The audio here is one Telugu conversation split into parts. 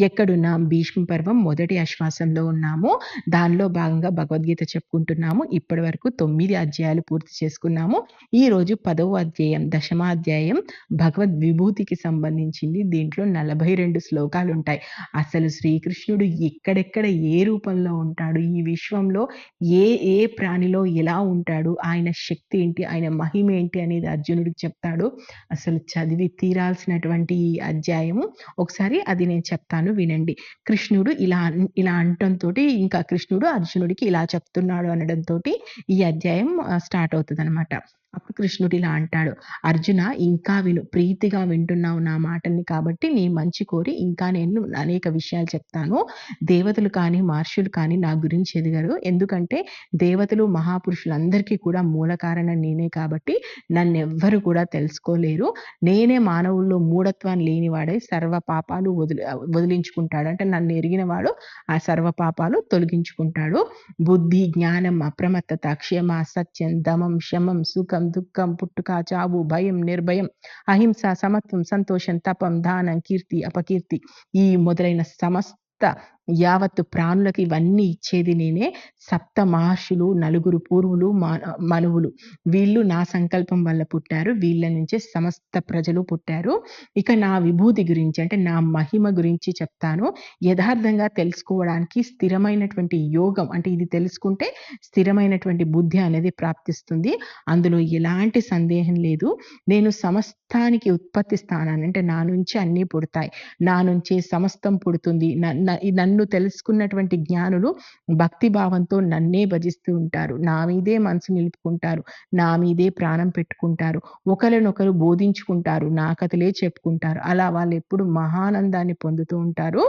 ఎక్కడున్నాం? భీష్మ పర్వం మొదటి ఆశ్వాసంలో ఉన్నాము. దానిలో భాగంగా భగవద్గీత చెప్పుకుంటున్నాము. ఇప్పటి వరకు తొమ్మిది అధ్యాయాలు పూర్తి చేసుకున్నాము. ఈ రోజు పదవ అధ్యాయం దశమాధ్యాయం భగవద్ విభూతికి సంబంధించింది. దీంట్లో నలభై రెండు శ్లోకాలు ఉంటాయి. అసలు శ్రీకృష్ణుడు ఎక్కడెక్కడ ఏ రూపంలో ఉంటాడు? ఈ విశ్వంలో ఏ ఏ ప్రాణిలో ఎలా ఉంటాడు? ఆయన శక్తి ఏంటి? ఆయన మహిమ ఏంటి? అనేది అర్జునుడికి చెప్తాడు. అసలు చదివి తీరాల్సినటువంటి ఈ అధ్యాయము. ఒకసారి అది నేను చెప్తాను. వినండి. కృష్ణుడు ఇలా ఇలా అనటంతో ఇంకా కృష్ణుడు అర్జునుడికి ఇలా చెప్తున్నాడు అనడంతో ఈ అధ్యాయం స్టార్ట్ అవుతుంది అనమాట అప్పుడు కృష్ణుడు ఇలా అంటాడు అర్జున ఇంకా విను ప్రీతిగా వింటున్నావు నా మాటల్ని కాబట్టి నీ మంచి కోరి ఇంకా నేను అనేక విషయాలు చెప్తాను. దేవతలు కానీ మహర్షులు కానీ నా గురించి ఎదిగారు. ఎందుకంటే దేవతలు మహాపురుషులందరికీ కూడా మూల కారణం నేనే కాబట్టి నన్నెవ్వరు కూడా తెలుసుకోలేరు. నేనే మానవుల్లో మూఢత్వాన్ని లేనివాడై సర్వ పాపాలు వదిలి తొలగించుకుంటాడు. అంటే నన్ను ఎరిగిన వాడు ఆ సర్వ పాపాలు తొలగించుకుంటాడు. బుద్ధి జ్ఞానం అప్రమత్తత క్షమ సత్యం దమం శమం సుఖం దుఃఖం పుట్టుక చావు భయం నిర్భయం అహింస సమత్వం సంతోషం తపం దానం కీర్తి అపకీర్తి ఈ మొదలైన సమస్త యావత్తు ప్రాణులకు ఇవన్నీ ఇచ్చేది నేనే. సప్త మహర్షులు నలుగురు పూర్వులు మనువులు. వీళ్ళు నా సంకల్పం వల్ల పుట్టారు. వీళ్ళ నుంచే సమస్త ప్రజలు పుట్టారు. ఇక నా విభూతి గురించి అంటే నా మహిమ గురించి చెప్తాను. యథార్థంగా తెలుసుకోవడానికి స్థిరమైనటువంటి యోగం అంటే ఇది తెలుసుకుంటే స్థిరమైనటువంటి బుద్ధి అనేది ప్రాప్తిస్తుంది. అందులో ఎలాంటి సందేహం లేదు. నేను సమస్తానికి ఉత్పత్తి స్థానాన్ని అంటే నా నుంచి అన్నీ పుడతాయి. నా నుంచే సమస్తం పుడుతుంది. నన్ను నన్ను తెలుసుకున్నటువంటి జ్ఞానులు భక్తి భావంతో నన్నే భజిస్తూ ఉంటారు. నా మీదే మనసు నిలుపుకుంటారు. నా మీదే ప్రాణం పెట్టుకుంటారు. ఒకరినొకరు బోధించుకుంటారు. నా కథలే చెప్పుకుంటారు. అలా వాళ్ళు ఎప్పుడు మహానందాన్ని పొందుతూ ఉంటారు.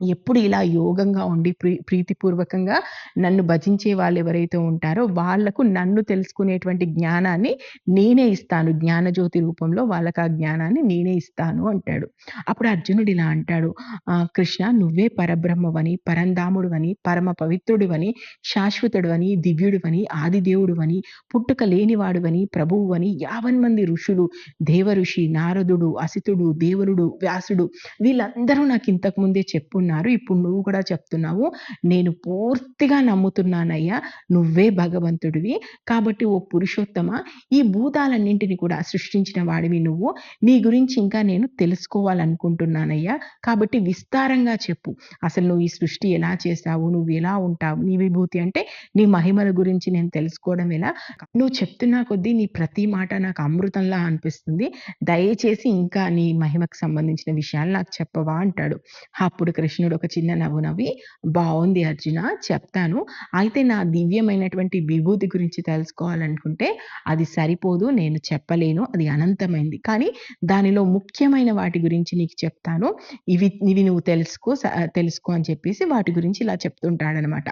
ఎప్పుడు ఇలా యోగంగా ఉండి ప్రీ ప్రీతిపూర్వకంగా నన్ను భజించే వాళ్ళు ఎవరైతే ఉంటారో వాళ్ళకు నన్ను తెలుసుకునేటువంటి జ్ఞానాన్ని నేనే ఇస్తాను. జ్ఞానజ్యోతి రూపంలో వాళ్ళకి ఆ జ్ఞానాన్ని నేనే ఇస్తాను అంటాడు. అప్పుడు అర్జునుడు ఇలా అంటాడు "ఆ, కృష్ణ నువ్వే పరబ్రహ్మవని పరంధాముడువని పరమ పవిత్రుడివని శాశ్వతుడువని దివ్యుడివని ఆదిదేవుడువని పుట్టుక లేనివాడువని ప్రభువువని యావన్ మంది ఋషులు దేవ ఋషి నారదుడు అసితుడు దేవరుడు వ్యాసుడు వీళ్ళందరూ నాకు ఇంతకు ముందే చెప్పు చెప్పున్నారు ఇప్పుడు నువ్వు కూడా చెప్తున్నావు నేను పూర్తిగా నమ్ముతున్నానయ్యా నువ్వే భగవంతుడివి. కాబట్టి ఓ పురుషోత్తమ ఈ భూతాలన్నింటిని కూడా సృష్టించిన వాడివి నువ్వు. నీ గురించి ఇంకా నేను తెలుసుకోవాలనుకుంటున్నానయ్యా. కాబట్టి విస్తారంగా చెప్పు. అసలు నువ్వు ఈ సృష్టి ఎలా చేసావు నువ్వు ఎలా ఉంటావు నీ విభూతి అంటే నీ మహిమల గురించి నేను తెలుసుకోవడం ఎలా? నువ్వు చెప్తున్నా కొద్దీ నీ ప్రతి మాట నాకు అమృతంలా అనిపిస్తుంది. దయచేసి ఇంకా నీ మహిమకు సంబంధించిన విషయాలు నాకు చెప్పవా అంటాడు. అప్పుడు కృష్ణ కృష్ణుడు ఒక చిన్న నవ్వు నవ్వి బాగుంది అర్జున చెప్తాను. అయితే నా దివ్యమైనటువంటి విభూతి గురించి తెలుసుకోవాలనుకుంటే అది సరిపోదు నేను చెప్పలేను అది అనంతమైంది. కానీ దానిలో ముఖ్యమైన వాటి గురించి నీకు చెప్తాను. ఇవి ఇవి నువ్వు తెలుసుకో స- తెలుసుకో అని చెప్పేసి వాటి గురించి ఇలా చెప్తుంటాడనమాట.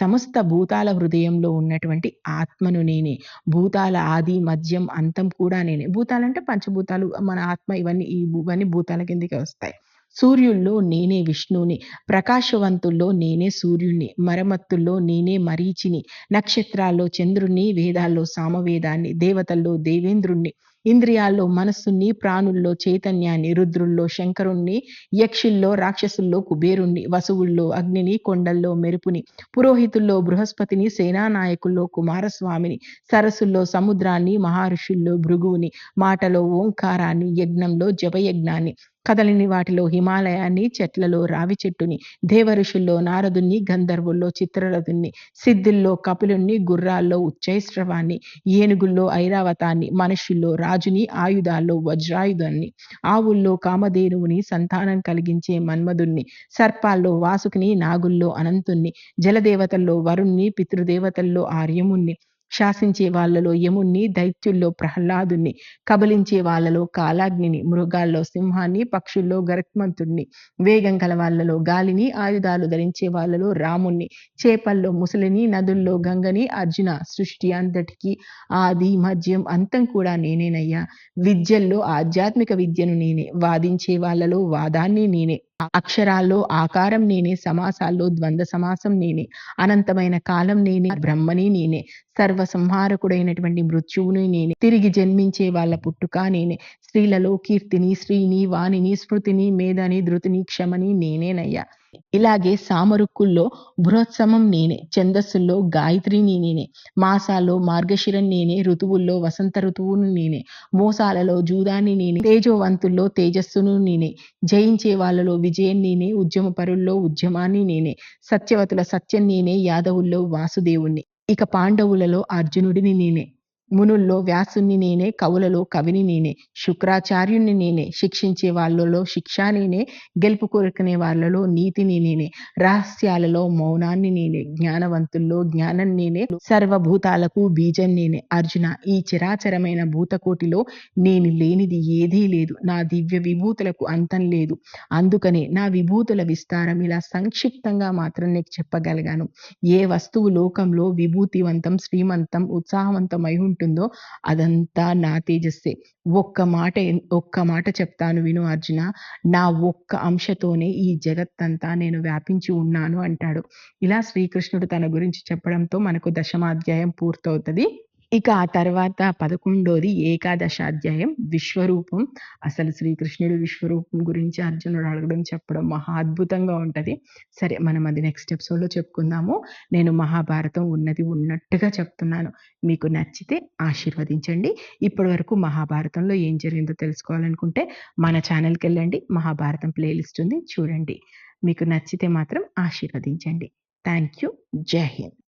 సమస్త భూతాల హృదయంలో ఉన్నటువంటి ఆత్మను నేనే. భూతాల ఆది మధ్యం అంతం కూడా నేనే. భూతాలంటే పంచభూతాలు మన ఆత్మ ఇవన్నీ ఈ ఇవన్నీ భూతాల కిందకి వస్తాయి. సూర్యుల్లో నేనే విష్ణువుని ప్రకాశవంతుల్లో నేనే సూర్యుణ్ణి మరమత్తుల్లో నేనే మరీచిని నక్షత్రాల్లో చంద్రుణ్ణి వేదాల్లో సామవేదాన్ని దేవతల్లో దేవేంద్రుణ్ణి ఇంద్రియాల్లో మనస్సుని ప్రాణుల్లో చైతన్యాన్ని రుద్రుల్లో శంకరుణ్ణి యక్షుల్లో రాక్షసుల్లో కుబేరుణ్ణి వసువుల్లో అగ్నిని కొండల్లో మెరుపుని పురోహితుల్లో బృహస్పతిని సేనానాయకుల్లో కుమారస్వామిని సరస్సుల్లో సముద్రాన్ని మహర్షుల్లో భృగువుని మాటలో ఓంకారాన్ని యజ్ఞంలో జపయజ్ఞాన్ని కదలిని వాటిలో హిమాలయాన్ని చెట్లలో రావి చెట్టుని దేవఋషుల్లో నారదుని గంధర్వుల్లో చిత్రరథుణ్ణి సిద్ధుల్లో కపిలుణ్ణి గుర్రాల్లో ఉచ్చైశ్రవాన్ని ఏనుగుల్లో ఐరావతాన్ని మనుషుల్లో రాజుని ఆయుధాల్లో వజ్రాయుధాన్ని ఆవుల్లో కామధేనువుని సంతానం కలిగించే మన్మధుణ్ణి సర్పాల్లో వాసుకుని నాగుల్లో అనంతుణ్ణి జలదేవతల్లో వరుణ్ణి పితృదేవతల్లో ఆర్యముణ్ణి శాసించే వాళ్ళలో యముణ్ణి దైత్యుల్లో ప్రహ్లాదుని కబలించే వాళ్ళలో కాలాగ్నిని మృగాల్లో సింహాన్ని పక్షుల్లో గరుత్మంతుణ్ణి వేగం గల వాళ్ళలో గాలిని ఆయుధాలు ధరించే వాళ్ళలో రాముణ్ణి చేపల్లో ముసలిని నదుల్లో గంగని అర్జున సృష్టి అంతటికి ఆది మధ్యం అంతం కూడా నేనేనయ్యా. విద్యల్లో ఆధ్యాత్మిక విద్యను నేనే వాదించే వాళ్ళలో వాదాన్ని నేనే అక్షరాల్లో ఆకారం నేనే సమాసాల్లో ద్వంద్వ సమాసం నేనే అనంతమైన కాలం నేనే బ్రహ్మని నేనే సర్వ సంహారకుడైనటువంటి మృత్యువుని నేనే తిరిగి జన్మించే వాళ్ళ పుట్టుక నేనే స్త్రీలలో కీర్తిని శ్రీని వాణిని స్మృతిని మేధని ధృతిని క్షమని నేనేనయ్యా. ఇలాగే సామరుక్కుల్లో బృహత్సమం నేనే ఛందస్సుల్లో గాయత్రిని నేనే మాసాల్లో మార్గశిరం నేనే ఋతువుల్లో వసంత ఋతువును నేనే మోసాలలో జూదాన్ని నేనే తేజోవంతుల్లో తేజస్సును నేనే జయించే వాళ్ళలో విజయం నేనే ఉద్యమ పరుల్లో ఉద్యమాన్ని నేనే సత్యవతుల సత్యం నేనే యాదవుల్లో వాసుదేవుణ్ణి. ఇక పాండవులలో అర్జునుడిని నేనే. మునుల్లో వ్యాసుని నేనే కవులలో కవిని నేనే శుక్రాచార్యుని నేనే శిక్షించే వాళ్ళలో శిక్ష నేనే గెలుపు కోరుకునే వాళ్ళలో నీతిని నేనే రహస్యాలలో మౌనాన్ని నేనే జ్ఞానవంతుల్లో జ్ఞానం నేనే సర్వభూతాలకు బీజం నేనే. అర్జున ఈ చిరాచరమైన భూతకోటిలో నేను లేనిది ఏదీ లేదు. నా దివ్య విభూతులకు అంతం లేదు. అందుకనే నా విభూతుల విస్తారం ఇలా సంక్షిప్తంగా మాత్రం నీకు చెప్పగలిగాను. ఏ వస్తువు లోకంలో విభూతివంతం శ్రీమంతం ఉత్సాహవంతమై ఉంటుంది అదంతా నా తేజస్సే. ఒక్క మాట ఒక్క మాట చెప్తాను విను అర్జున. నా ఒక్క అంశతోనే ఈ జగత్తంతా నేను వ్యాపించి ఉన్నాను అంటాడు. ఇలా శ్రీకృష్ణుడు తన గురించి చెప్పడంతో మనకు దశమాధ్యాయం పూర్తవుతుంది. ఇక ఆ తర్వాత పదకొండోది ఏకాదశాధ్యాయం విశ్వరూపం. అసలు శ్రీకృష్ణుడు విశ్వరూపం గురించి అర్జునుడు అడగడం చెప్పడం మహా అద్భుతంగా ఉంటుంది. సరే మనం అది నెక్స్ట్ ఎపిసోడ్లో చెప్పుకుందాము. నేను మహాభారతం ఉన్నది ఉన్నట్టుగా చెప్తున్నాను. మీకు నచ్చితే ఆశీర్వదించండి. ఇప్పటి వరకు మహాభారతంలో ఏం జరిగిందో తెలుసుకోవాలనుకుంటే మన ఛానల్కి వెళ్ళండి. మహాభారతం ప్లేలిస్ట్ ఉంది. చూడండి. మీకు నచ్చితే మాత్రం ఆశీర్వదించండి. థ్యాంక్ యూ జై హింద్.